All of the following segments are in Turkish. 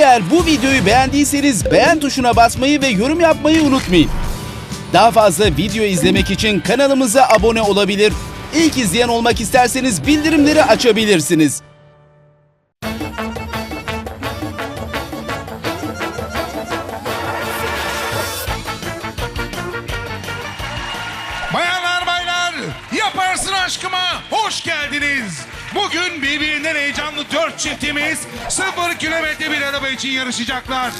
Eğer bu videoyu beğendiyseniz beğen tuşuna basmayı ve yorum yapmayı unutmayın. Daha fazla video izlemek için kanalımıza abone olabilir. İlk izleyen olmak isterseniz bildirimleri açabilirsiniz. Bayanlar baylar yaparsın aşkıma hoş geldiniz. Bugün birbirinden heyecanlı dört çiftimiz sıfır kilometre bir araba için yarışacaklar.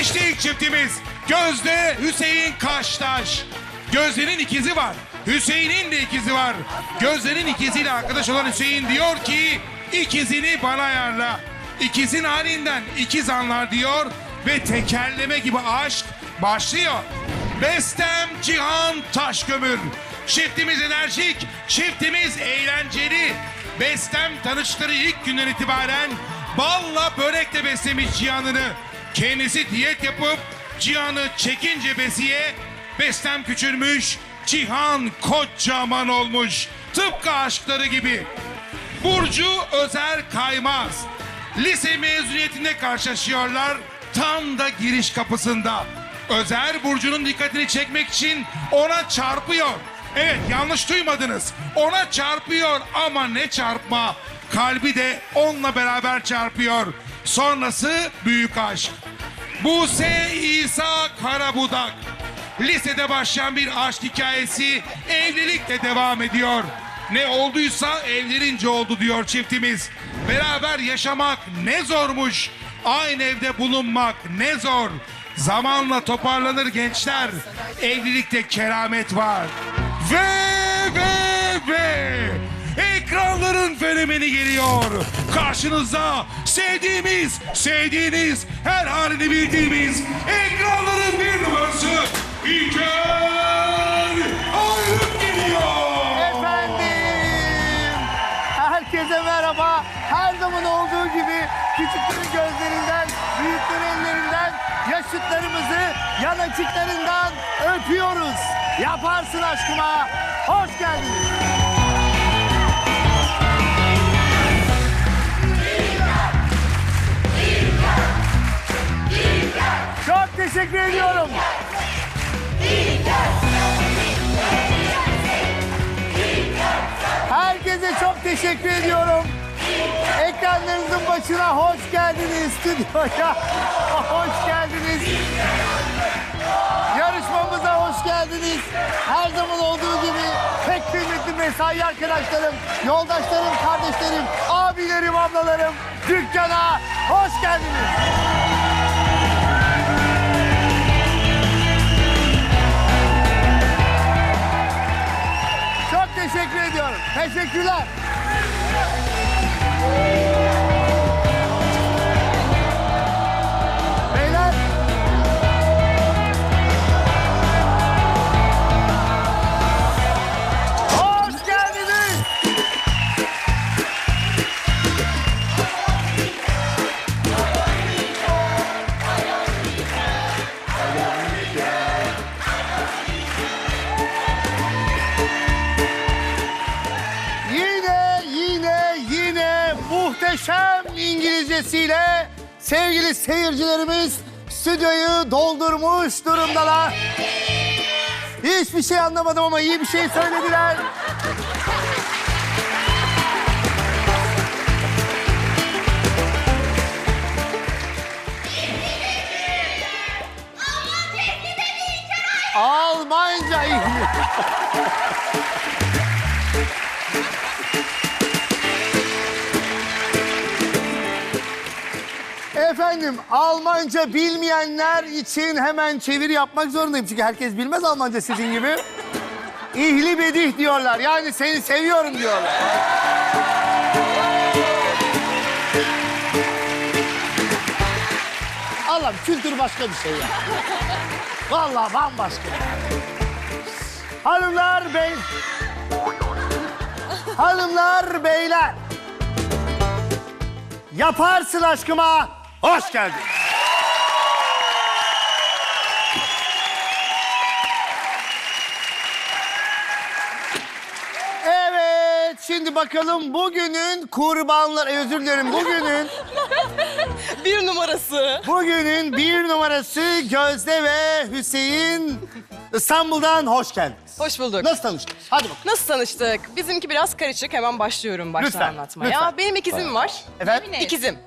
İşte ilk çiftimiz Gözde Hüseyin Kaştaş. Gözde'nin ikizi var. Hüseyin'in de ikizi var. Gözde'nin ikiziyle arkadaş olan Hüseyin diyor ki ikizini bana ayarla. İkizin halinden ikiz anlar diyor ve tekerleme gibi aşk başlıyor. Bestem Cihan Taşkömür. Çiftimiz enerjik, çiftimiz eğlenceli. Bestem tanıştığı ilk günden itibaren balla börekle beslemiş Cihan'ını. Kendisi diyet yapıp Cihan'ı çekince besiye Bestem küçülmüş, Cihan kocaman olmuş. Tıpkı aşkları gibi. Burcu Özer Kaymaz. Lise mezuniyetinde karşılaşıyorlar tam da giriş kapısında. Özer Burcu'nun dikkatini çekmek için ona çarpıyor. Evet yanlış duymadınız. Ona çarpıyor ama ne çarpma. Kalbi de onunla beraber çarpıyor. Sonrası büyük aşk. Buse İsa Karabudak. Lisede başlayan bir aşk hikayesi evlilikle devam ediyor. Ne olduysa evlenince oldu diyor çiftimiz. Beraber yaşamak ne zormuş. Aynı evde bulunmak ne zor. Zamanla toparlanır gençler. Evlilikte keramet var. Ve ve ve ekranların fenomeni geliyor. Karşınızda sevdiğimiz, sevdiğiniz, her halini bildiğimiz ekranların bir numarası İlker Ayrık geliyor. Efendim. Herkese merhaba. Her zaman olduğu gibi küçüklerin gözlerinden, büyüklerin ellerinden, yaşıtlarımızı yanacıklarından öpüyoruz. Yaparsın aşkıma. Hoş geldiniz. Çok teşekkür ediyorum. Herkese çok teşekkür ediyorum. Ekranlarınızın başına hoş geldiniz stüdyoya. Hoş geldiniz. Mesai arkadaşlarım, yoldaşlarım, kardeşlerim, abilerim, ablalarım dükkana hoş geldiniz. Çok teşekkür ediyorum. Teşekkürler. Muhteşem İngilizcesiyle sevgili seyircilerimiz stüdyoyu doldurmuş durumdalar. Hiçbir şey anlamadım ama iyi bir şey söylediler. Almanca İngiliz. Efendim Almanca bilmeyenler için hemen çeviri yapmak zorundayım. Çünkü herkes bilmez Almanca sizin gibi. İhli bedih diyorlar. Yani seni seviyorum diyorlar. Allah'ım kültür başka bir şey ya. Vallahi bambaşka. Hanımlar bey... Hanımlar beyler. Yaparsın aşkıma. Hoş geldin. Evet, şimdi bakalım bugünün kurbanları, özür dilerim bugünün Bir numarası. Bugünün bir numarası Gözde ve Hüseyin İstanbul'dan hoş geldiniz. Hoş bulduk. Nasıl tanıştınız? Hadi bakalım. Nasıl tanıştık? Bizimki biraz karışık. Hemen başlıyorum baştan Lütfen, anlatmaya. lütfen. Benim ikizim var. Efendim? İkizim.